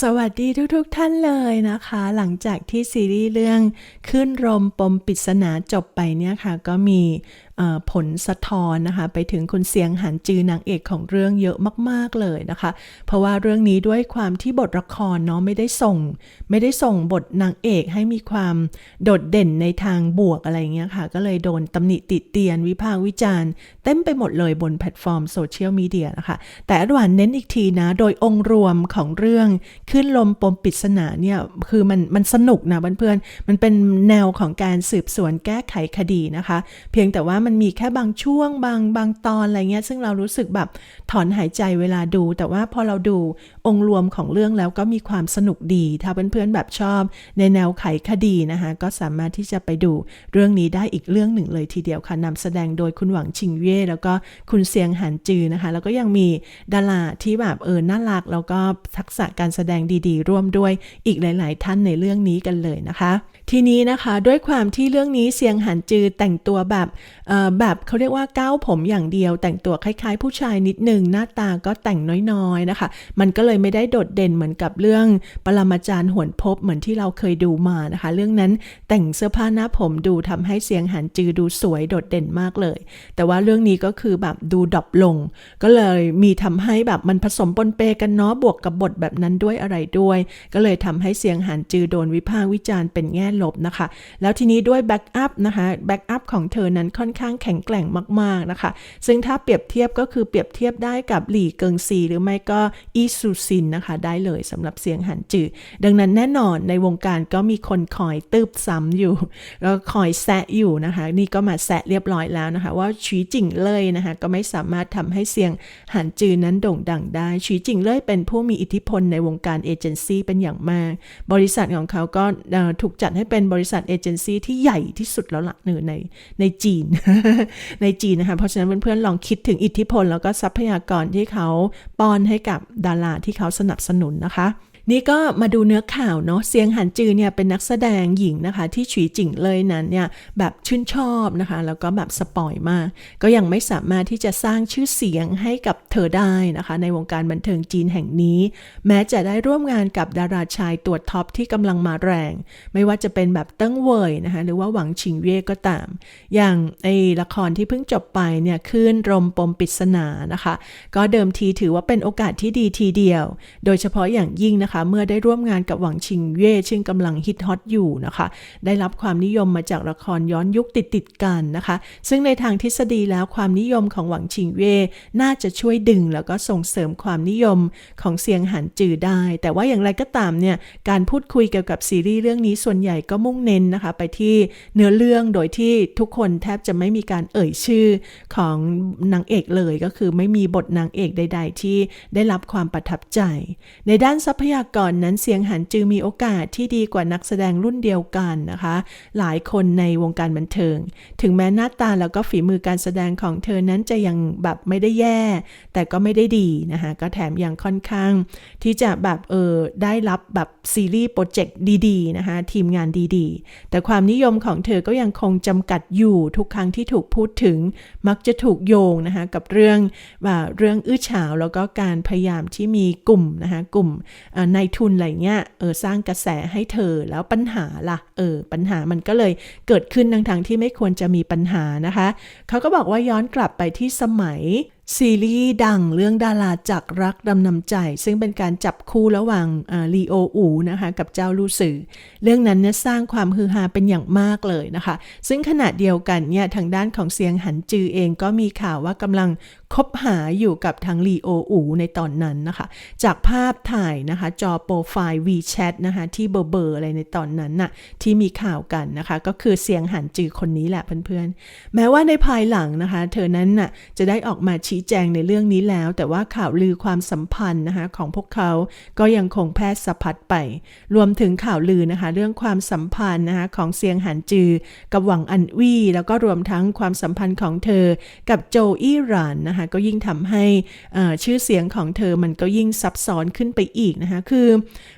สวัสดีทุกๆทท่านเลยนะคะ หลังจากที่ซีรีส์เรื่องขึ้นรมปมปริศนาจบไปเนี่ยค่ะ ก็มี ผลสะท้อนนะคะ ไปถึงคุณเสียงหันจือนางเอกของเรื่องเยอะมากๆเลยนะคะ เพราะว่าเรื่องนี้ด้วยความที่บทละครเนาะไม่ได้ส่ง ไม่ได้ส่งบทนางเอกให้มีความโดดเด่นในทางบวกอะไรเงี้ยค่ะ ก็เลยโดนตำหนิติเตียนวิพากษ์วิจารณ์เต็มไปหมดเลยบนแพลตฟอร์มโซเชียลมีเดียนะคะ แต่อดวานเน้นอีกทีนะ โดยองค์รวมของเรื่องขึ้นลมปมปริศนาเนี่ยคือมันมันสนุกนะเพื่อนๆมันเป็นแนวของการสืบสวนแก้ไขคดีนะคะ เพียงแต่ว่ามันมีแค่บางช่วงบางบางตอนอะไรเงี้ย ซึ่งเรารู้สึกแบบถอนหายใจเวลาดู แต่ว่าพอเราดูองค์รวมของเรื่องแล้วก็มีความสนุกดี ถ้าเพื่อนๆแบบชอบ ในแนวไขคดีนะคะ ก็สามารถที่จะไปดูเรื่องนี้ได้อีกเรื่องหนึ่งเลยทีเดียวค่ะนำแสดงโดยคุณหวังชิงเย่แล้วก็คุณเซียงหันจือนะคะ แล้วก็ยังมีดาราที่แบบเออน่ารักแล้วก็ทักษะการแสดงดีๆ ร่วมด้วยอีกหลาย ๆ ท่านในเรื่องนี้กันเลยนะคะ ทีนี้นะคะด้วยความที่เรื่องนี้เซียงหันจือแต่งตัวแบบแบบเขาเรียกว่าก้าวผมอย่างเดียว แต่งตัวคล้าย ๆ ผู้ชายนิดหนึ่งหน้าตาก็แต่งน้อยๆนะคะ มันก็เลยไม่ได้โดดเด่นเหมือนกับเรื่องปรมาจารย์หวนพบเหมือนที่เราเคยดูมานะคะ เรื่องนั้นแต่งเสื้อผ้าหน้าผมดูทำให้เสียงหันจือดูสวยโดดเด่นมากเลย แต่ว่าเรื่องนี้ก็คือแบบดูดรอปลง ก็เลยมีทำให้แบบมันผสมปนเปกันเนาะบวกกับบทแบบนั้นด้วยอะไรด้วย ก็เลยทำให้เสียงหันจือโดนวิพากษ์วิจารณ์เป็นแง่ลบนะคะ แล้วทีนี้ด้วยแบ็กอัพนะคะแบ็กอัพของเธอนั้นค่อนข้างแข็งแกร่งมากๆนะคะ ซึ่งถ้าเปรียบเทียบก็คือเปรียบเทียบได้กับหลี่เกิงซีหรือไม่ก็อีซูซินนะคะ ได้เลยสำหรับเสียงหันจือ ดังนั้นแน่นอนในวงการก็มีคนคอยตืบซ้ำอยู่ แล้วคอยแซะอยู่นะคะ นี่ก็มาแซะเรียบร้อยแล้วนะคะ ว่าชีจิงเลยนะคะก็ไม่สามารถทำให้เสียงหันจือนั้นโด่งดังได้ชีจิงเลยเป็นผู้มีอิทธิพลในวงการเอเจนซี่เป็นอย่างมาก บริษัทของเขาก็ถูกจัดให้เป็นบริษัทเอเจนซี่ที่ใหญ่ที่สุดแล้วล่ะหนในในจีน ในจีนนะคะ เพราะฉะนั้นเพื่อนๆลองคิดถึงอิทธิพล แล้วก็ทรัพยากรที่เขาป้อนให้กับดาราที่เขาสนับสนุนนะคะ นี่ก็มาดูเนื้อข่าวเนาะเซียงหันจือเนี่ยเป็นนักแสดงหญิงนะคะ ที่ฉีจิงเลยนั้นเนี่ยแบบชื่นชอบนะคะ แล้วก็แบบสปอยมาก ก็ยังไม่สามารถที่จะสร้างชื่อเสียงให้กับเธอได้นะคะ ในวงการบันเทิงจีนแห่งนี้ แม้จะได้ร่วมงานกับดาราชายตัวท็อปที่กำลังมาแรง ไม่ว่าจะเป็นแบบเติ้งเว่ยนะคะหรือว่าหวังชิงเย่ก็ตาม อย่างไอละครที่เพิ่งจบไปเนี่ยขึ้นรมปมปริศนานะคะ ก็เดิมทีถือว่าเป็นโอกาสที่ดีทีเดียว โดยเฉพาะอย่างยิ่งนะคะเมื่อได้ร่วมงานกับหวังชิงเย่ซึ่งกำลังฮิตฮอตอยู่นะคะ ได้รับความนิยมมาจากละครย้อนยุคติดติดกันนะคะ ซึ่งในทางทฤษฎีแล้วความนิยมของหวังชิงเย่น่าจะช่วยดึงแล้วก็ส่งเสริมความนิยมของเสียงหันจือได้ แต่ว่าอย่างไรก็ตามเนี่ยการพูดคุยเกี่ยวกับซีรีส์เรื่องนี้ส่วนใหญ่ก็มุ่งเน้นนะคะ ไปที่เนื้อเรื่องโดยที่ทุกคนแทบจะไม่มีการเอ่ยชื่อของนางเอกเลยก็คือไม่มีบทนางเอกใด ๆ ที่ได้รับความประทับใจ ในด้านทรัพยากรนั้นเสียงหันจือมีโอกาสที่ดีกว่านักแสดงรุ่นเดียวกันนะคะ หลายคนในวงการบันเทิง ถึงแม้หน้าตาแล้วก็ฝีมือการแสดงของเธอนั้นจะยังแบบไม่ได้แย่ แต่ก็ไม่ได้ดีนะคะก็แถมยังค่อนข้าง ที่จะแบบเออได้รับแบบซีรีส์โปรเจกต์ดีๆนะคะทีมงานดีๆ แต่ความนิยมของเธอก็ยังคงจำกัดอยู่ทุกครั้งที่ถูกพูดถึง มักจะถูกโยงนะคะกับเรื่องว่าเรื่องอื้อฉาวแล้วก็การพยายามที่มีกลุ่มนะคะกลุ่มนายทุนอะไรเงี้ยเออสร้างกระแสให้เธอแล้วปัญหาล่ะเออปัญหามันก็เลยเกิดขึ้นทั้งที่ไม่ควรจะมีปัญหานะคะเขาก็บอกว่าย้อนกลับไปที่สมัยซีรีส์ดังเรื่องดาราจากรักดำนำใจ ซึ่งเป็นการจับคู่ระหว่างลีโออูนะคะกับเจ้าลูสื่อเรื่องนั้นเนี่ยสร้างความฮือฮาเป็นอย่างมากเลยนะคะ ซึ่งขณะเดียวกันเนี่ยทางด้านของเซียงหันจือเองก็มีข่าวว่ากำลัง คบหาอยู่กับทางลีโออูในตอนนั้นนะคะ จากภาพถ่ายนะคะ จอโปรไฟล์ WeChat นะคะ ที่เบอร์เบอร์อะไรในตอนนั้นน่ะที่มีข่าวกันนะคะ ก็คือเซียงหันจือคนนี้แหละเพื่อนๆ แม้ว่าในภายหลังนะคะ เธอนั้นน่ะจะได้ออกมาชี้แจงในเรื่องนี้แล้ว แต่ว่าข่าวลือความสัมพันธ์นะคะของพวกเขาก็ยังคงแพร่สะพัดไป รวมถึงข่าวลือนะคะ เรื่องความสัมพันธ์นะคะของเซียงหันจือ กับหวังอันวี่แล้วก็รวมทั้งความสัมพันธ์ของเธอ กับโจอี้หรานนะคะนะคะก็ยิ่งทำให้ชื่อเสียงของเธอมันก็ยิ่งซับซ้อนขึ้นไปอีกนะคะคือ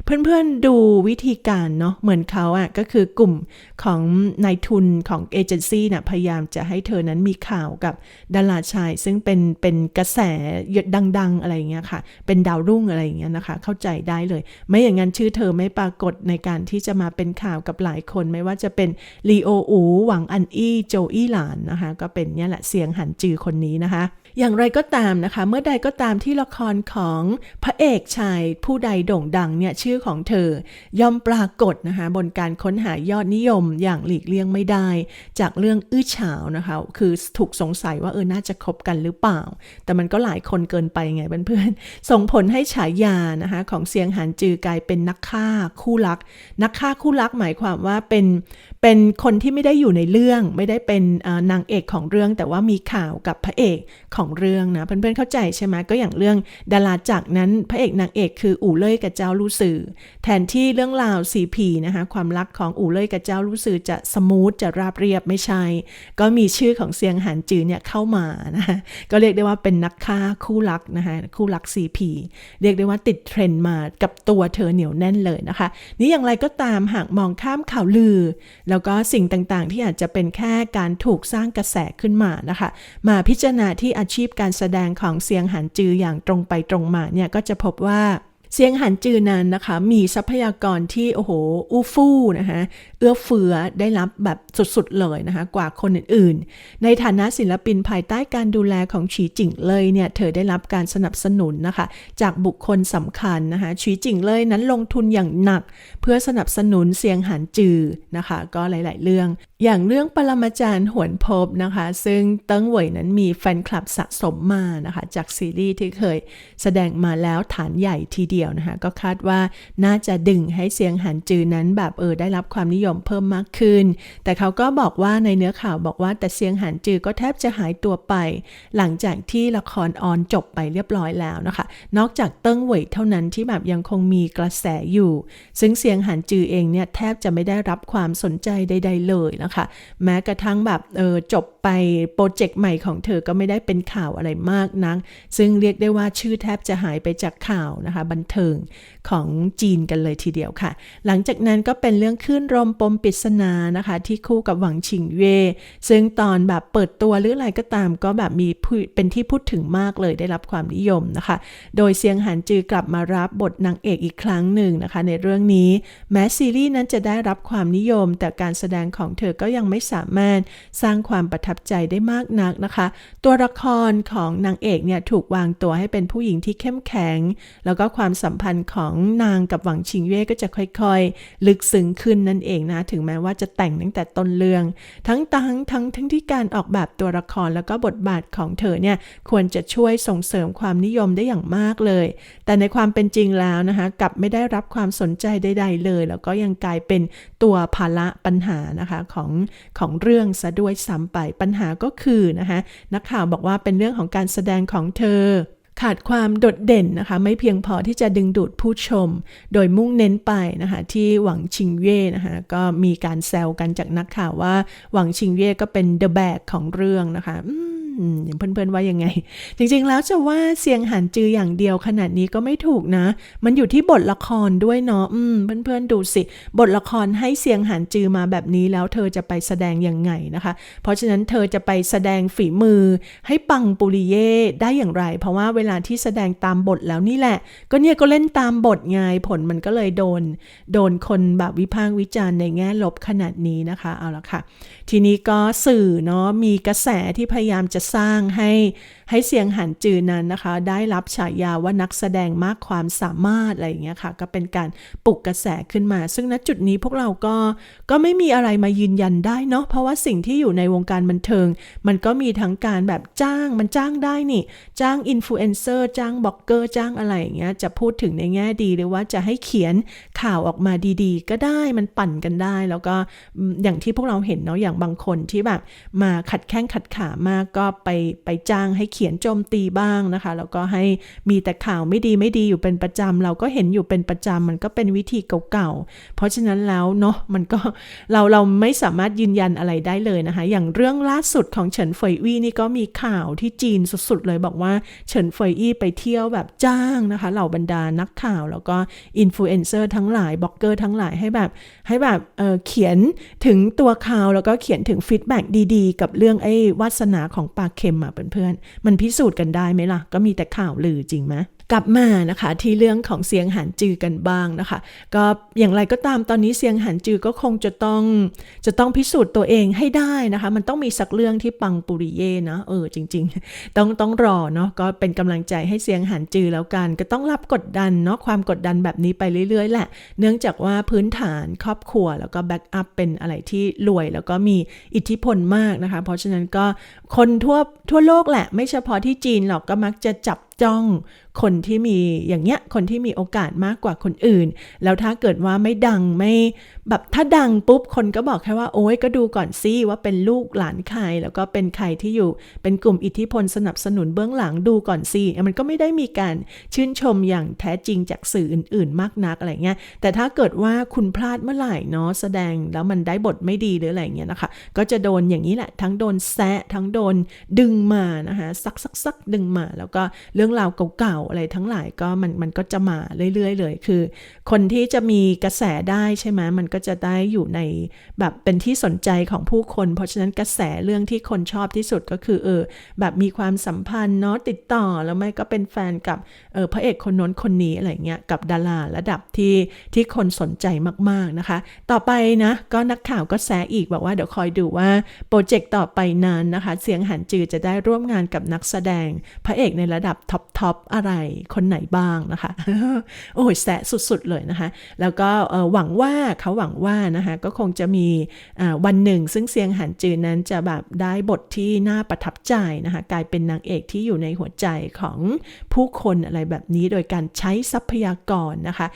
เพื่อนๆดูวิธีการเนาะเหมือนเขาอะก็คือกลุ่มของนายทุนของเอเจนซี่น่ะพยายามจะให้เธอนั้นมีข่าวกับดาราชาย ซึ่งเป็นเป็นกระแสดัง ๆ อะไรอย่างเงี้ยค่ะ เป็นดาวรุ่งอะไรอย่างเงี้ยนะคะ เข้าใจได้เลย ไม่อย่างนั้นชื่อเธอไม่ปรากฏในการที่จะมาเป็นข่าวกับหลายคน ไม่ว่าจะเป็นลีโออูหวังอันอี้โจอี้หลานนะคะ ก็เป็นเนี่ยแหละเสียงหันจือคนนี้นะคะ อย่างไรก็ตามนะคะ เมื่อใดก็ตามที่ละครของพระเอกชายผู้ใดโด่งดังเนี่ยชื่อของเธอย่อมปรากฏนะคะบนการค้นหายอดนิยมอย่างหลีกเลี่ยงไม่ได้ จากเรื่องอื้อฉาวนะคะ คือถูกสงสัยว่าเออน่าจะคบกันหรือเปล่า แต่มันก็หลายคนเกินไปไงเพื่อนๆส่งผลให้ฉายานะคะของเสียงหันจือกลายเป็นนักฆ่าคู่รัก นักฆ่าคู่รักหมายความว่าเป็นเป็นคนที่ไม่ได้อยู่ในเรื่อง ไม่ได้เป็นนางเอกของเรื่อง แต่ว่ามีข่าวกับพระเอกของเรื่องนะเพื่อนๆเข้าใจใช่ไหมก็อย่างเรื่องดาราจักรนั้นพระเอกนางเอกคืออู่เล่ยกับเจ้าลู่สื่อ แทนที่เรื่องราวสีผีนะคะความรักของอู่เล่ยกับเจ้าลู่สื่อจะสมูทจะราบเรียบไม่ใช่ ก็มีชื่อของเซียงหันจือเนี่ยเข้ามานะคะก็เรียกได้ว่าเป็นนักฆ่าคู่รักนะคะคู่รักสีผีเรียกได้ว่าติดเทรนด์มากับตัวเธอเหนียวแน่นเลยนะคะ นี่อย่างไรก็ตามหากมองข้ามข่าวลือ แล้วก็สิ่งต่างๆ ที่อาจจะเป็นแค่การถูกสร้างกระแสขึ้นมานะคะ มาพิจารณาที่อาชีพการแสดงของเซียงหันจืออย่างตรงไปตรงมาเนี่ยก็จะพบว่า เซียงหันจือนั้นนะคะ มีทรัพยากรที่โอ้โหอู้ฟู่นะคะเอื้อเฟื้อได้รับแบบสุดๆเลยนะคะ กว่าคนอื่นๆ ในฐานะศิลปินภายใต้การดูแลของฉีจิงเลยเนี่ยเธอได้รับการสนับสนุนนะคะ จากบุคคลสำคัญนะคะฉีจิงเลยนั้นลงทุนอย่างหนัก เพื่อสนับสนุนเซียงหันจือนะคะ ก็หลาย ๆ เรื่อง อย่างเรื่องปรมาจารย์หวนพบนะคะ ซึ่งเติ้งเหวยนั้นมีแฟนคลับสะสมมานะคะ จากซีรีส์ที่เคยแสดงมาแล้วฐานใหญ่ทีเดียวนะคะ ก็คาดว่าน่าจะดึงให้เสียงหันจือนั้นแบบเออได้รับความนิยมเพิ่มมากขึ้น แต่เขาก็บอกว่าในเนื้อข่าวบอกว่าแต่เสียงหันจือก็แทบจะหายตัวไป หลังจากที่ละครออนจบไปเรียบร้อยแล้วนะคะ นอกจากเติ้งเหวยเท่านั้นที่แบบยังคงมีกระแสอยู่ ซึ่งเสียงหันจือเองเนี่ยแทบจะไม่ได้รับความสนใจใด ๆ เลยนะคะ แม้กระทั่งแบบเออจบไปโปรเจกต์ใหม่ของเธอก็ไม่ได้เป็นข่าวอะไรมากนัก ซึ่งเรียกได้ว่าชื่อแทบจะหายไปจากข่าวนะคะบันเทิง ของจีนกันเลยทีเดียวค่ะ หลังจากนั้นก็เป็นเรื่องขึ้นรมปมปริศนานะคะ ที่คู่กับหวังชิงเย่ซึ่งตอนแบบเปิดตัวหรืออะไรก็ตาม ก็แบบมีเป็นที่พูดถึงมากเลยได้รับความนิยมนะคะ โดยเซียงหันจือกลับมารับบทนางเอกอีกครั้งหนึ่งนะคะ ในเรื่องนี้แม้ซีรีส์นั้นจะได้รับความนิยม แต่การแสดงของเธอก็ยังไม่สามารถสร้างความประทับใจได้มากนักนะคะ ตัวละครของนางเอกเนี่ยถูกวางตัวให้เป็นผู้หญิงที่เข้มแข็ง แล้วก็ความสัมพันธ์ของนางกับหวังชิงเย่ก็จะค่อยๆ ลึกซึ้งขึ้นนั่นเองนะ ถึงแม้ว่าจะแต่งตั้งแต่ต้นเรื่อง ทั้งทั้งทั้งทั้งที่การออกแบบตัวละครแล้วก็บทบาทของเธอเนี่ยควรจะช่วยส่งเสริมความนิยมได้อย่างมากเลย แต่ในความเป็นจริงแล้วนะคะกลับไม่ได้รับความสนใจใด ๆ เลย แล้วก็ยังกลายเป็นตัวภาระปัญหานะคะของของเรื่องซะด้วยซ้ำไปปัญหาก็คือนะคะนักข่าวบอกว่าเป็นเรื่องของการแสดงของเธอ ขาดความโดดเด่นนะคะ ไม่เพียงพอที่จะดึงดูดผู้ชม โดยมุ่งเน้นไปนะคะ ที่หวังชิงเย่นะคะก็มีการแซวกันจากนักข่าวว่าหวังชิงเย่ก็เป็นเดอะแบกของเรื่องนะคะ อย่างเพื่อนๆว่ายังไง จริงๆแล้วจะว่าเสียงหันจืออย่างเดียวขนาดนี้ก็ไม่ถูกนะ มันอยู่ที่บทละครด้วยเนาะอืมเพื่อนๆดูสิ บทละครให้เสียงหันจือมาแบบนี้แล้วเธอจะไปแสดงยังไงนะคะ เพราะฉะนั้นเธอจะไปแสดงฝีมือ ให้ปังปุริเย่ได้อย่างไร เพราะว่าเวลาที่แสดงตามบทแล้วนี่แหละ ก็เนี่ยก็เล่นตามบทไงผลมันก็เลยโดน โดนคนแบบวิพากษ์วิจารณ์ในแง่ลบขนาดนี้นะคะเอาละค่ะ ทีนี้ก็สื่อเนาะมีกระแสที่พยายามจะสร้างให้ให้เสียงหันจือนั้นนะคะ ได้รับฉายาว่านักแสดงมากความสามารถอะไรอย่างเงี้ยค่ะ ก็เป็นการปลุกกระแสขึ้นมา ซึ่งณจุดนี้พวกเราก็ก็ไม่มีอะไรมายืนยันได้เนาะเพราะว่าสิ่งที่อยู่ในวงการบันเทิง มันก็มีทั้งการแบบจ้างมันจ้างได้นี่ จ้างอินฟลูเอนเซอร์จ้างบล็อกเกอร์จ้างอะไรอย่างเงี้ยจะพูดถึงในแง่ดีหรือว่าจะให้เขียนข่าวออกมาดีๆ ก็ได้มันปั่นกันได้ แล้วก็อืมอย่างที่พวกเราเห็นเนาะอย่างบางคนที่แบบมาขัดแข้งขัดขามากก็ไปไปจ้างให้เขียนโจมตีบ้างนะคะ แล้วก็ให้มีแต่ข่าวไม่ดีไม่ดีอยู่เป็นประจำเราก็เห็นอยู่เป็นประจำมันก็เป็นวิธีเก่าๆ เพราะฉะนั้นแล้วเนาะมันก็เราเราไม่สามารถยืนยันอะไรได้เลยนะคะ อย่างเรื่องล่าสุดของเฉินเฟยวี่นี่ก็มีข่าวที่จีนสุดๆเลยบอกว่าเฉินเฟยอี้ไปเที่ยวแบบจ้างนะคะเหล่าบรรดานักข่าวแล้วก็อินฟลูเอนเซอร์ทั้งหลายบล็อกเกอร์ทั้งหลายให้แบบให้แบบเเขียนถึงตัวข่าวแล้วก็เขียนถึงฟีดแบ็กดีๆ กับเรื่องไอ้วาสนาของปลาเค็มอะเพื่อนๆมันพิสูจน์กันได้ไหมล่ะ ก็มีแต่ข่าวลือจริงไหม กลับมานะคะที่เรื่องของเสียงหันจือกันบ้างนะคะ ก็อย่างไรก็ตามตอนนี้เสียงหันจือก็คงจะต้องจะต้องพิสูจน์ตัวเองให้ได้นะคะ มันต้องมีสักเรื่องที่ปังปุริเย่นะเออจริง ๆ ต้องต้องรอเนาะก็เป็นกำลังใจให้เสียงหันจือแล้วกัน ก็ต้องรับกดดันเนาะความกดดันแบบนี้ไปเรื่อยๆแหละเนื่องจากว่าพื้นฐานครอบครัวแล้วก็แบ็กอัพเป็นอะไรที่รวย แล้วก็มีอิทธิพลมากนะคะ เพราะฉะนั้นก็คนทั่วทั่วโลกแหละ ไม่เฉพาะที่จีนหรอกก็มักจะจับจ้องคนที่มีอย่างเงี้ยคนที่มีโอกาสมากกว่าคนอื่น แล้วถ้าเกิดว่าไม่ดังไม่แบบถ้าดังปุ๊บคนก็บอกแค่ว่าโอ้ยก็ดูก่อนซิว่าเป็นลูกหลานใคร แล้วก็เป็นใครที่อยู่เป็นกลุ่มอิทธิพลสนับสนุนเบื้องหลังดูก่อนซิมันก็ไม่ได้มีการชื่นชมอย่างแท้จริงจากสื่ออื่น ๆ มากนักอะไรเงี้ยแต่ถ้าเกิดว่าคุณพลาดเมื่อไหร่เนาะแสดงแล้วมันได้บทไม่ดีหรืออะไรเงี้ยนะคะ ก็จะโดนอย่างนี้แหละ ทั้งโดนแซะทั้งโดนดึงมานะคะซักซักซักดึงมา แล้วก็เรื่องราวเก่าอะไรทั้งหลายก็มันมันก็จะมาเรื่อยๆเลย คือ คนที่จะมีกระแสได้ใช่ไหมมันก็จะได้อยู่ในแบบเป็นที่สนใจของผู้คน เพราะฉะนั้นกระแสเรื่องที่คนชอบที่สุดก็คือเออแบบมีความสัมพันธ์เนาะติดต่อแล้วไม่ก็เป็นแฟนกับเออพระเอกคนน้นคนนี้อะไรเงี้ยกับดาราระดับที่ที่คนสนใจมากๆนะคะ ต่อไปนะก็นักข่าวก็แซอีกบอกว่าเดี๋ยวคอยดูว่าโปรเจกต์ต่อไปนั้นนะคะ เสียงหันจือจะได้ร่วมงานกับนักแสดง พระเอกในระดับท็อปทอปอะไรคนไหนบ้างนะคะ โอ้ยแสะสุดๆเลยนะคะ แล้วก็หวังว่าเขาหวังว่านะคะก็คงจะมีวันหนึ่ง ซึ่งเสียงหันจือนั้นจะแบบได้บทที่น่าประทับใจนะคะกลายเป็นนางเอกที่อยู่ในหัวใจของผู้คนอะไรแบบนี้โดยการใช้ทรัพยากรนะคะ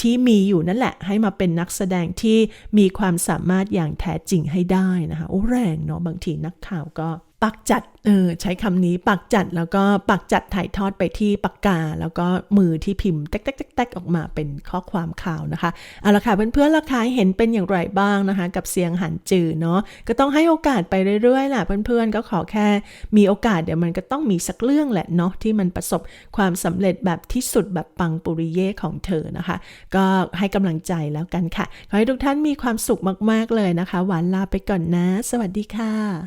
ที่มีอยู่นั่นแหละให้มาเป็นนักแสดงที่มีความสามารถอย่างแท้จริงให้ได้นะคะโอ้แรงเนาะบางทีนักข่าวก็ ปักจัดเออใช้คำนี้ปักจัดแล้วก็ปักจัดถ่ายทอดไปที่ปากกา แล้วก็มือที่พิมพ์แต๊กๆๆออกมาเป็นข้อความข่าวนะคะเอาละค่ะเพื่อนๆราคาเห็นเป็นอย่างไรบ้างนะคะ กับเสียงหันจือเนาะก็ต้องให้โอกาสไปเรื่อยๆแหละเพื่อนๆ ก็ขอแค่มีโอกาสเดี๋ยวมันก็ต้องมีสักเรื่องแหละเนาะที่มันประสบความสำเร็จแบบที่สุดแบบปังปุริเย่ของเธอนะคะ ก็ให้กำลังใจแล้วกันค่ะ ขอให้ทุกท่านมีความสุขมากๆเลยนะคะหวานลาไปก่อนนะ สวัสดีค่ะ